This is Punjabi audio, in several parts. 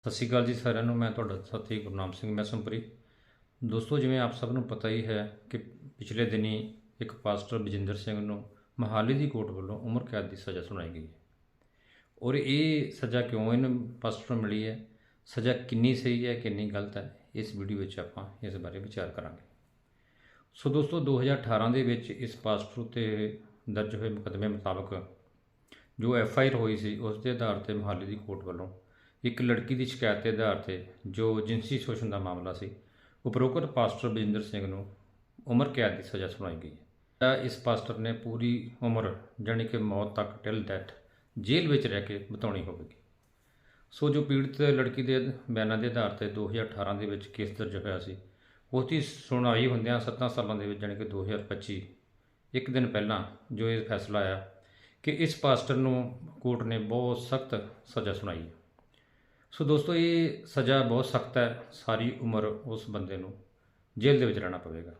ਸਤਿ ਸ਼੍ਰੀ ਅਕਾਲ ਜੀ ਸਾਰਿਆਂ ਨੂੰ, ਮੈਂ ਤੁਹਾਡਾ ਸਾਥੀ ਗੁਰਨਾਮ ਸਿੰਘ ਮੈਸਮਪੁਰੀ ਦੋਸਤੋ, ਜਿਵੇਂ ਆਪ ਸਭ ਨੂੰ ਪਤਾ ਹੀ ਹੈ ਕਿ ਪਿਛਲੇ ਦਿਨੀ ਇੱਕ ਪਾਸਟਰ ਬਜਿੰਦਰ ਸਿੰਘ ਨੂੰ ਮਹਾਲੀ ਦੀ ਕੋਰਟ ਵੱਲੋਂ ਉਮਰ ਕੈਦ ਦੀ ਸਜ਼ਾ ਸੁਣਾਈ ਗਈ ਹੈ। ਔਰ ਇਹ ਸਜ਼ਾ ਕਿਉਂ ਇਹਨੂੰ ਪਾਸਟਰ ਨੂੰ ਮਿਲੀ ਹੈ? ਸਜ਼ਾ ਕਿੰਨੀ ਸਹੀ ਹੈ, ਕਿੰਨੀ ਗਲਤ ਹੈ? ਇਸ ਵੀਡੀਓ ਵਿੱਚ ਆਪਾਂ ਇਸ ਬਾਰੇ ਵਿਚਾਰ ਕਰਾਂਗੇ। ਸੋ ਦੋਸਤੋ 2018 ਦੇ ਵਿੱਚ ਇਸ ਪਾਸਟਰ ਉਤੇ ਦਰਜ ਹੋਏ ਮੁਕੱਦਮੇ ਮੁਤਾਬਕ ਜੋ ਐਫ ਆਈ ਆਰ ਹੋਈ ਸੀ, ਉਸ ਦੇ ਆਧਾਰ ਤੇ ਮਹਾਲੀ ਦੀ ਕੋਰਟ ਵੱਲੋਂ ਇੱਕ ਲੜਕੀ ਦੀ ਸ਼ਿਕਾਇਤ ਦੇ ਆਧਾਰ ਤੇ ਜੋ ਜਿਨਸੀ ਸ਼ੋਸ਼ਣ ਦਾ ਮਾਮਲਾ ਸੀ, ਉਪਰੋਕਤ ਪਾਸਟਰ ਬਜਿੰਦਰ ਸਿੰਘ ਨੂੰ ਉਮਰ ਕੈਦ ਦੀ ਸਜ਼ਾ ਸੁਣਾਈ ਗਈ। ਹੈ ਤਾਂ ਇਸ ਪਾਸਟਰ ਨੇ ਪੂਰੀ ਉਮਰ, ਜਾਣੀ ਕਿ ਮੌਤ ਤੱਕ ਟਿਲ ਡੈਥ ਜੇਲ੍ਹ ਵਿੱਚ ਰਹਿ ਕੇ ਬਿਤਾਉਣੀ ਹੋਵੇਗੀ। ਸੋ ਜੋ ਪੀੜਤ ਲੜਕੀ ਦੇ ਬਿਆਨਾਂ ਦੇ ਆਧਾਰ ਤੇ 2018 ਦੇ ਵਿੱਚ ਕੇਸ ਦਰਜ ਹੋਇਆ ਸੀ ਉਸ ਦੀ ਸੁਣਵਾਈ ਹੁੰਦਿਆਂ 7 ਸਾਲਾਂ ਦੇ ਵਿੱਚ, ਜਾਣੀ ਕਿ 2025 ਇੱਕ ਦਿਨ ਪਹਿਲਾਂ ਜੋ ਇਹ ਫੈਸਲਾ ਆਇਆ ਕਿ ਇਸ ਪਾਸਟਰ ਨੂੰ ਕੋਰਟ ਨੇ ਬਹੁਤ ਸਖਤ ਸਜ਼ਾ ਸੁਣਾਈ। ਹੈ ਸੋ ਦੋਸਤੋ, ਇਹ ਸਜ਼ਾ ਬਹੁਤ ਸਖਤ ਹੈ ਸਾਰੀ ਉਮਰ ਉਸ ਬੰਦੇ ਨੂੰ ਜੇਲ੍ਹ ਦੇ ਵਿੱਚ ਰਹਿਣਾ ਪਵੇਗਾ।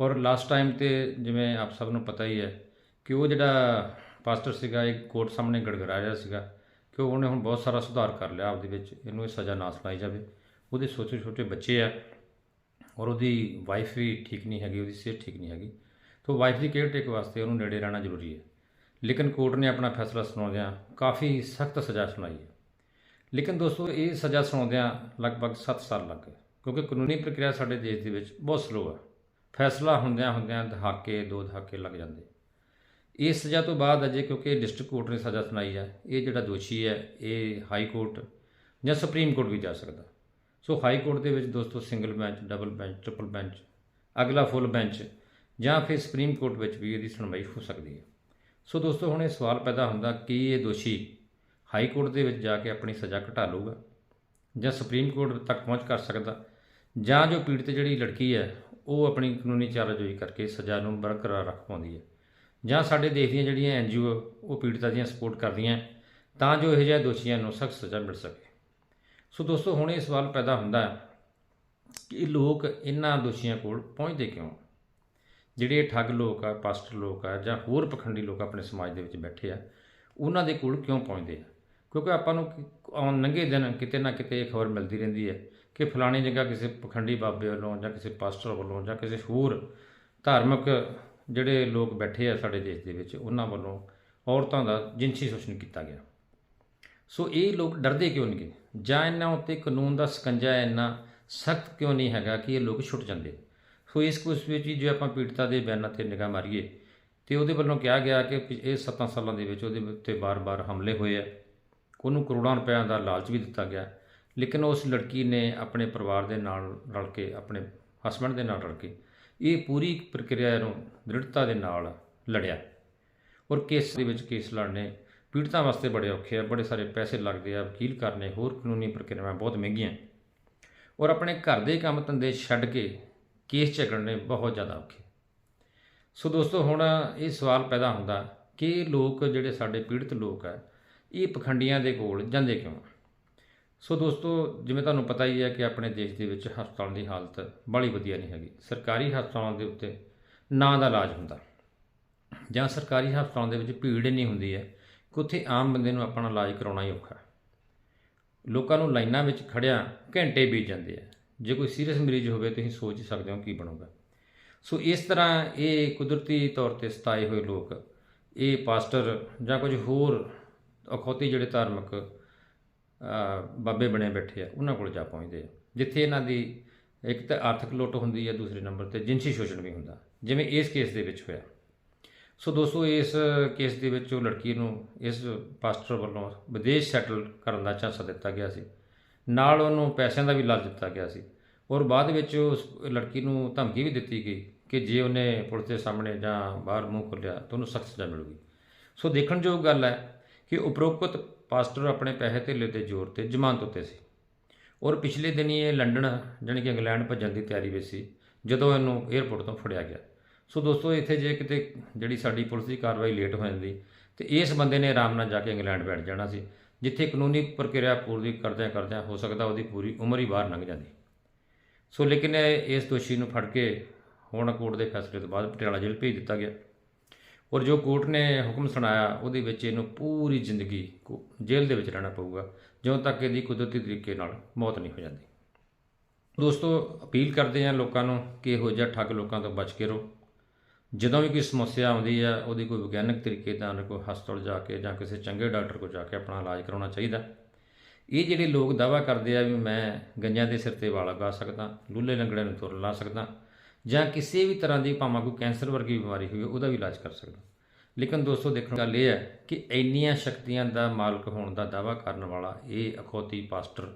ਔਰ ਲਾਸਟ ਟਾਈਮ ਤੇ ਜਿਵੇਂ ਆਪ ਸਭ ਨੂੰ ਪਤਾ ਹੀ ਹੈ ਕਿ ਉਹ ਜਿਹੜਾ ਪਾਸਟਰ ਸੀਗਾ ਇੱਕ ਕੋਰਟ ਸਾਹਮਣੇ ਗੜਗੜਾ ਰਿਹਾ ਸੀਗਾ ਕਿ ਉਹਨੇ ਹੁਣ ਬਹੁਤ ਸਾਰਾ ਸੁਧਾਰ ਕਰ ਲਿਆ ਆਪਦੇ ਵਿੱਚ, ਇਹਨੂੰ ਇਹ ਸਜ਼ਾ ਨਾ ਸੁਣਾਈ ਜਾਵੇ। ਉਹਦੇ ਛੋਟੇ ਛੋਟੇ ਬੱਚੇ ਆ ਔਰ ਉਹਦੀ ਵਾਈਫ ਵੀ ਠੀਕ ਨਹੀਂ ਹੈਗੀ, ਉਹਦੀ ਸਿਹਤ ਠੀਕ ਨਹੀਂ ਹੈਗੀ। ਤੋਂ ਵਾਈਫ ਦੀ ਕੇਅਰ ਟੇਕ ਵਾਸਤੇ ਉਹਨੂੰ ਨੇੜੇ ਰਹਿਣਾ ਜ਼ਰੂਰੀ ਹੈ। ਲੇਕਿਨ ਕੋਰਟ ਨੇ ਆਪਣਾ ਫੈਸਲਾ ਸੁਣਾਉਂਦਿਆਂ ਕਾਫੀ ਸਖਤ ਸਜ਼ਾ ਸੁਣਾਈ ਹੈ। ਲੇਕਿਨ ਦੋਸਤੋ, ਇਹ ਸਜ਼ਾ ਸੁਣਾਉਂਦਿਆਂ ਲਗਭਗ 7 ਸਾਲ ਲੱਗ ਗਏ, ਕਿਉਂਕਿ ਕਾਨੂੰਨੀ ਪ੍ਰਕਿਰਿਆ ਸਾਡੇ ਦੇਸ਼ ਦੇ ਵਿੱਚ ਬਹੁਤ ਸਲੋ ਹੈ ਫੈਸਲਾ ਹੁੰਦਿਆਂ ਹੁੰਦਿਆਂ ਦਹਾਕੇ, ਦੋ ਦਹਾਕੇ ਲੱਗ ਜਾਂਦੇ। ਇਸ ਸਜ਼ਾ ਤੋਂ ਬਾਅਦ ਅਜੇ ਕਿਉਂਕਿ ਡਿਸਟ੍ਰਿਕਟ ਕੋਰਟ ਨੇ ਸਜ਼ਾ ਸੁਣਾਈ ਹੈ ਇਹ ਜਿਹੜਾ ਦੋਸ਼ੀ ਹੈ, ਇਹ ਹਾਈ ਕੋਰਟ ਜਾਂ ਸੁਪਰੀਮ ਕੋਰਟ ਵੀ ਜਾ ਸਕਦਾ। ਸੋ ਹਾਈ ਕੋਰਟ ਦੇ ਵਿੱਚ ਦੋਸਤੋ single bench double bench triple bench ਅਗਲਾ ਫੁੱਲ ਬੈਂਚ ਜਾਂ ਫਿਰ ਸੁਪਰੀਮ ਕੋਰਟ ਵਿੱਚ ਵੀ ਇਹਦੀ ਸੁਣਵਾਈ ਹੋ ਸਕਦੀ ਹੈ। ਸੋ ਦੋਸਤੋ, ਹੁਣ ਇਹ ਸਵਾਲ ਪੈਦਾ ਹੁੰਦਾ, ਕਿ ਇਹ ਦੋਸ਼ੀ ਹਾਈ ਕੋਰਟ ਦੇ ਵਿੱਚ ਜਾ ਕੇ ਆਪਣੀ ਸਜ਼ਾ ਘਟਾ ਲਊਗਾ ਜਾਂ ਸੁਪਰੀਮ ਕੋਰਟ ਤੱਕ ਪਹੁੰਚ ਕਰ ਸਕਦਾ, ਜਾਂ ਜੋ ਪੀੜਤ ਜਿਹੜੀ ਲੜਕੀ ਹੈ, ਉਹ ਆਪਣੀ ਕਾਨੂੰਨੀ ਚਾਰਾਜੋਈ ਕਰਕੇ ਸਜ਼ਾ ਨੂੰ ਬਰਕਰਾਰ ਰੱਖ ਪਾਉਂਦੀ ਹੈ। ਜਾਂ ਸਾਡੇ ਦੇਸ਼ ਦੀਆਂ ਜਿਹੜੀਆਂ ਐਨਜੀਓ ਉਹ ਪੀੜਤਾਂ ਦੀਆਂ ਸਪੋਰਟ ਕਰਦੀਆਂ, ਤਾਂ ਜੋ ਇਹੋ ਜਿਹੇ ਦੋਸ਼ੀਆਂ ਨੂੰ ਸਖਤ ਸਜ਼ਾ ਮਿਲ ਸਕੇ। ਸੋ ਦੋਸਤੋ, ਹੁਣ ਇਹ ਸਵਾਲ ਪੈਦਾ ਹੁੰਦਾ ਹੈ ਕਿ ਲੋਕ ਇਹਨਾਂ ਦੋਸ਼ੀਆਂ ਕੋਲ ਪਹੁੰਚਦੇ ਕਿਉਂ? ਜਿਹੜੇ ਇਹ ਠੱਗ ਲੋਕ ਆ, ਪਾਸਟਰ ਲੋਕ ਆ, ਜਾਂ ਹੋਰ ਪਖੰਡੀ ਲੋਕ ਆਪਣੇ ਸਮਾਜ ਦੇ ਵਿੱਚ ਬੈਠੇ ਆ, ਉਹਨਾਂ ਦੇ ਕੋਲ ਕਿਉਂ ਪਹੁੰਚਦੇ ਆ? ਕਿਉਂਕਿ ਆਪਾਂ ਨੂੰ ਆਉਣ ਲੰਘੇ ਦਿਨ ਕਿਤੇ ਨਾ ਕਿਤੇ ਇਹ ਖਬਰ ਮਿਲਦੀ ਰਹਿੰਦੀ ਹੈ ਕਿ ਫਲਾਣੀ ਜਗ੍ਹਾ ਕਿਸੇ ਪਖੰਡੀ ਬਾਬੇ ਵੱਲੋਂ ਜਾਂ ਕਿਸੇ ਪਾਸਟਰ ਵੱਲੋਂ ਜਾਂ ਕਿਸੇ ਹੋਰ ਧਾਰਮਿਕ ਜਿਹੜੇ ਲੋਕ ਬੈਠੇ ਆ ਸਾਡੇ ਦੇਸ਼ ਦੇ ਵਿੱਚ, ਉਹਨਾਂ ਵੱਲੋਂ ਔਰਤਾਂ ਦਾ ਜਿਨਸੀ ਸ਼ੋਸ਼ਣ ਕੀਤਾ ਗਿਆ। ਸੋ ਇਹ ਲੋਕ ਡਰਦੇ ਕਿਉਂ ਨਹੀਂ ਜਾਂ ਇਹਨਾਂ ਉੱਤੇ ਕਾਨੂੰਨ ਦਾ ਸਕੰਜਾ ਇੰਨਾ ਸਖਤ ਕਿਉਂ ਨਹੀਂ ਹੈਗਾ ਕਿ ਇਹ ਲੋਕ ਛੁੱਟ ਜਾਂਦੇ? ਸੋ ਇਸ ਕੁਸ ਵਿੱਚ ਹੀ ਜੇ ਆਪਾਂ ਪੀੜਤਾ ਦੇ ਬਿਆਨਾਂ ਤੇ ਨਿਗਾਹ ਮਾਰੀਏ, ਤੇ ਉਹਦੇ ਵੱਲੋਂ ਕਿਹਾ ਗਿਆ ਕਿ ਇਹ 7 ਸਾਲਾਂ ਦੇ ਵਿੱਚ ਉਹਦੇ ਉੱਤੇ ਬਾਰ-ਬਾਰ ਹਮਲੇ ਹੋਏ ਆ। ਉਹਨੂੰ ਕਰੋੜਾਂ ਰੁਪਏ ਦਾ ਲਾਲਚ ਵੀ ਦਿੱਤਾ ਗਿਆ। ਲੇਕਿਨ ਉਸ ਲੜਕੀ ਨੇ ਆਪਣੇ ਪਰਿਵਾਰ ਦੇ ਨਾਲ ਰਲ ਕੇ, ਆਪਣੇ ਹਸਬੰਡ ਦੇ ਨਾਲ ਰਲ ਕੇ ਇਹ ਪੂਰੀ ਪ੍ਰਕਿਰਿਆ ਨੂੰ ਦ੍ਰਿੜਤਾ ਦੇ ਨਾਲ ਲੜਿਆ। ਔਰ ਕੇਸ ਦੇ ਵਿੱਚ ਕੇਸ ਲੜਨੇ ਪੀੜਤਾਂ ਵਾਸਤੇ ਬੜੇ ਔਖੇ ਆ, ਬੜੇ ਸਾਰੇ ਪੈਸੇ ਲੱਗਦੇ ਆ, ਵਕੀਲ ਕਰਨੇ, ਹੋਰ ਕਾਨੂੰਨੀ ਪ੍ਰਕਿਰਿਆਵਾਂ ਬਹੁਤ ਮਹਿੰਗੀਆਂ। ਔਰ ਆਪਣੇ ਘਰ ਦੇ ਕੰਮ ਧੰਦੇ ਛੱਡ ਕੇ ਕੇਸ ਝਗੜਨੇ ਬਹੁਤ ਜ਼ਿਆਦਾ ਔਖੇ। ਸੋ ਦੋਸਤੋ, ਹੁਣ ਇਹ ਸਵਾਲ ਪੈਦਾ ਹੁੰਦਾ ਕਿ ਲੋਕ, ਜਿਹੜੇ ਸਾਡੇ ਪੀੜਤ ਲੋਕ ਆ ਇਹ ਪਖੰਡੀਆਂ ਦੇ ਕੋਲ ਜਾਂਦੇ ਕਿਉਂ? ਸੋ ਦੋਸਤੋ, ਜਿਵੇਂ ਤੁਹਾਨੂੰ ਪਤਾ ਹੀ ਹੈ ਕਿ ਆਪਣੇ ਦੇਸ਼ ਦੇ ਵਿੱਚ ਹਸਪਤਾਲਾਂ ਦੀ ਹਾਲਤ ਬੜੀ ਵਧੀਆ ਨਹੀਂ ਹੈਗੀ। ਸਰਕਾਰੀ ਹਸਪਤਾਲਾਂ ਦੇ ਉੱਤੇ ਨਾਂ ਦਾ ਇਲਾਜ ਹੁੰਦਾ। ਜਾਂ ਸਰਕਾਰੀ ਹਸਪਤਾਲਾਂ ਦੇ ਵਿੱਚ ਭੀੜ ਨਹੀਂ ਹੁੰਦੀ ਹੈ ਕਿ ਉੱਥੇ ਆਮ ਬੰਦੇ ਨੂੰ ਆਪਣਾ ਇਲਾਜ ਕਰਾਉਣਾ ਹੀ ਔਖਾ ਲੋਕਾਂ ਨੂੰ ਲਾਈਨਾਂ ਵਿੱਚ ਖੜਿਆ ਘੰਟੇ ਬੀਤ ਜਾਂਦੇ ਆ। ਜੇ ਕੋਈ ਸੀਰੀਅਸ ਮਰੀਜ਼ ਹੋਵੇ, ਤੁਸੀਂ ਸੋਚ ਹੀ ਸਕਦੇ ਹੋ ਕੀ ਬਣੂਗਾ। ਸੋ ਇਸ ਤਰ੍ਹਾਂ ਇਹ ਕੁਦਰਤੀ ਤੌਰ ਤੇ ਸਤਾਏ ਹੋਏ ਲੋਕ, ਇਹ ਪਾਸਟਰ ਜਾਂ ਕੁਝ ਹੋਰ ਅਖੌਤੀ ਜਿਹੜੇ ਧਾਰਮਿਕ ਬਾਬੇ ਬਣੇ ਬੈਠੇ ਆ, ਉਹਨਾਂ ਕੋਲ ਜਾ ਪਹੁੰਚਦੇ ਆ। ਜਿੱਥੇ ਇਹਨਾਂ ਦੀ ਇੱਕ ਤਾਂ ਆਰਥਿਕ ਲੁੱਟ ਹੁੰਦੀ ਹੈ ਦੂਸਰੇ ਨੰਬਰ ਤੇ ਜਿੰਸੀ ਸ਼ੋਸ਼ਣ ਵੀ ਹੁੰਦਾ। ਜਿਵੇਂ ਇਸ ਕੇਸ ਦੇ ਵਿੱਚ ਹੋਇਆ। ਸੋ ਦੋਸਤੋ, ਇਸ ਕੇਸ ਦੇ ਵਿੱਚ ਉਹ ਲੜਕੀ ਨੂੰ ਇਸ ਪਾਸਟਰ ਵੱਲੋਂ ਵਿਦੇਸ਼ ਸੈਟਲ ਕਰਨ ਦਾ ਚਾਂਸਾ ਦਿੱਤਾ ਗਿਆ ਸੀ। ਨਾਲ ਉਹਨੂੰ ਪੈਸਿਆਂ ਦਾ ਵੀ ਲਾਲਚ ਦਿੱਤਾ ਗਿਆ ਸੀ। ਔਰ ਬਾਅਦ ਵਿੱਚ ਉਸ ਲੜਕੀ ਨੂੰ ਧਮਕੀ ਵੀ ਦਿੱਤੀ ਗਈ ਕਿ ਜੇ ਉਹਨੇ ਪੁਲਿਸ ਦੇ ਸਾਹਮਣੇ ਜਾਂ ਬਾਹਰ ਮੂੰਹ ਖੋਲ੍ਹਿਆ ਤਾਂ ਉਹਨੂੰ ਸਖਤ ਸਜ਼ਾ ਮਿਲੂਗੀ। ਸੋ ਦੇਖਣ ਦੇਖਣਯੋਗ ਗੱਲ ਹੈ ਕਿ ਉਪਰੋਕਤ ਪਾਸਟਰ ਆਪਣੇ ਪੈਸੇ ਧੇਲੇ ਦੇ ਜ਼ੋਰ ਤੇ ਜ਼ਮਾਨਤ ਉੱਤੇ ਸੀ। ਔਰ ਪਿਛਲੇ ਦਿਨੀ ਇਹ ਲੰਡਨ, ਜਾਣੀ ਕਿ ਇੰਗਲੈਂਡ ਭੱਜਣ ਦੀ ਤਿਆਰੀ ਵਿੱਚ ਸੀ, ਜਦੋਂ ਇਹਨੂੰ 에ਅਰਪੋਰਟ ਤੋਂ ਫੜਿਆ ਗਿਆ। ਸੋ ਦੋਸਤੋ, ਇੱਥੇ ਜੇ ਕਿਤੇ ਜਿਹੜੀ ਸਾਡੀ ਪੁਲਿਸ ਦੀ ਕਾਰਵਾਈ ਲੇਟ ਹੋ ਜਾਂਦੀ, ਤੇ ਇਸ ਬੰਦੇ ਨੇ ਆਰਾਮ ਨਾਲ ਜਾ ਕੇ ਇੰਗਲੈਂਡ ਬੈਠ ਜਾਣਾ ਸੀ, ਜਿੱਥੇ ਕਾਨੂੰਨੀ ਪ੍ਰਕਿਰਿਆ ਪੂਰੀ ਕਰਦਿਆਂ ਕਰਦਿਆਂ ਹੋ ਸਕਦਾ ਉਹਦੀ ਪੂਰੀ ਉਮਰ ਹੀ ਬਾਹਰ ਲੰਘ ਜਾਂਦੀ। ਸੋ ਲੇਕਿਨ ਇਸ ਦੋਸ਼ੀ ਨੂੰ ਫੜ ਕੇ ਹੁਣ ਕੋਰਟ ਦੇ ਫੈਸਲੇ ਤੋਂ ਬਾਅਦ ਪਟਿਆਲਾ ਜੇਲ੍ਹ ਭੇਜ ਦਿੱਤਾ ਗਿਆ। ਔਰ ਜੋ ਕੋਰਟ ਨੇ ਹੁਕਮ ਸੁਣਾਇਆ, ਉਹਦੇ ਵਿੱਚ ਇਹਨੂੰ ਪੂਰੀ ਜ਼ਿੰਦਗੀ ਜੇਲ੍ਹ ਦੇ ਵਿੱਚ ਰਹਿਣਾ ਪਊਗਾ। ਜਦੋਂ ਤੱਕ ਇਹਦੀ ਕੁਦਰਤੀ ਤਰੀਕੇ ਨਾਲ ਮੌਤ ਨਹੀਂ ਹੋ ਜਾਂਦੀ। ਦੋਸਤੋ, ਅਪੀਲ ਕਰਦੇ ਹਾਂ ਲੋਕਾਂ ਨੂੰ ਕਿ ਇਹੋ ਜਿਹਾ ਠੱਗ ਲੋਕਾਂ ਤੋਂ ਬਚ ਕੇ ਰਹੋ। ਜਦੋਂ ਵੀ ਕੋਈ ਸਮੱਸਿਆ ਆਉਂਦੀ ਆ, ਉਹਦੀ ਕੋਈ ਵਿਗਿਆਨਕ ਤਰੀਕੇ ਨਾਲ ਕੋਈ ਹਸਪਤਾਲ ਜਾ ਕੇ ਜਾਂ ਕਿਸੇ ਚੰਗੇ ਡਾਕਟਰ ਕੋਲ ਜਾ ਕੇ ਆਪਣਾ ਇਲਾਜ ਕਰਾਉਣਾ ਚਾਹੀਦਾ। ਇਹ ਜਿਹੜੇ ਲੋਕ ਦਾਵਾ ਕਰਦੇ ਆ ਵੀ ਮੈਂ ਗੰਜਾਂ ਦੇ ਸਿਰ ਤੇ ਵਾਲਾ ਗਾ ਸਕਦਾ, ਲੁੱਲੇ ਲੰਗੜਿਆਂ ਨੂੰ ਤੁਰ ਲਾ ਸਕਦਾ ਜਾਂ ਕਿਸੇ ਵੀ ਤਰ੍ਹਾਂ ਦੀ ਭਾਵੇਂ ਕੋਈ ਕੈਂਸਰ ਵਰਗੀ ਬਿਮਾਰੀ ਹੋਵੇ ਉਹਦਾ ਵੀ ਇਲਾਜ ਕਰ ਸਕਦਾ ਲੇਕਿਨ ਦੋਸਤੋ ਦੇਖਣ ਗੱਲ ਇਹ ਹੈ ਕਿ ਇੰਨੀਆਂ ਸ਼ਕਤੀਆਂ ਦਾ ਮਾਲਕ ਹੋਣ ਦਾ ਦਾਵਾ ਕਰਨ ਵਾਲਾ ਇਹ ਅਖੌਤੀ ਪਾਸਟਰ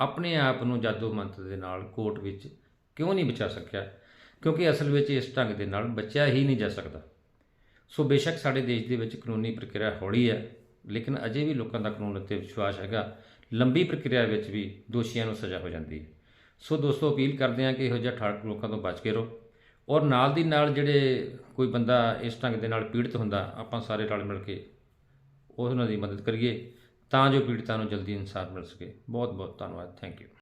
ਆਪਣੇ ਆਪ ਨੂੰ ਜਾਦੂ ਮੰਤਰ ਦੇ ਨਾਲ ਕੋਰਟ ਵਿੱਚ ਕਿਉਂ ਨਹੀਂ ਬਚਾ ਸਕਿਆ? ਕਿਉਂਕਿ ਅਸਲ ਵਿੱਚ ਇਸ ਢੰਗ ਦੇ ਨਾਲ ਬਚਿਆ ਹੀ ਨਹੀਂ ਜਾ ਸਕਦਾ। ਸੋ ਬੇਸ਼ੱਕ ਸਾਡੇ ਦੇਸ਼ ਦੇ ਵਿੱਚ ਕਾਨੂੰਨੀ ਪ੍ਰਕਿਰਿਆ ਹੌਲੀ ਹੈ ਲੇਕਿਨ ਅਜੇ ਵੀ ਲੋਕਾਂ ਦਾ ਕਾਨੂੰਨ ਉੱਤੇ ਵਿਸ਼ਵਾਸ ਹੈਗਾ। ਲੰਬੀ ਪ੍ਰਕਿਰਿਆ ਵਿੱਚ ਵੀ ਦੋਸ਼ੀਆਂ ਨੂੰ ਸਜ਼ਾ ਹੋ ਜਾਂਦੀ ਹੈ। ਸੋ ਦੋਸਤੋ, ਅਪੀਲ ਕਰਦੇ ਹਾਂ ਕਿ ਇਹੋ ਜਿਹਾ ਠੱਗ ਲੋਕਾਂ ਤੋਂ ਬਚ ਕੇ ਰਹੋ। ਔਰ ਨਾਲ ਦੀ ਨਾਲ ਜਿਹੜੇ ਕੋਈ ਬੰਦਾ ਇਸ ਢੰਗ ਦੇ ਨਾਲ ਪੀੜਤ ਹੁੰਦਾ, ਆਪਾਂ ਸਾਰੇ ਰਲ ਮਿਲ ਕੇ ਉਹਨਾਂ ਦੀ ਮਦਦ ਕਰੀਏ, ਤਾਂ ਜੋ ਪੀੜਤਾਂ ਨੂੰ ਜਲਦੀ ਇਨਸਾਫ ਮਿਲ ਸਕੇ। ਬਹੁਤ ਬਹੁਤ ਧੰਨਵਾਦ। Thank you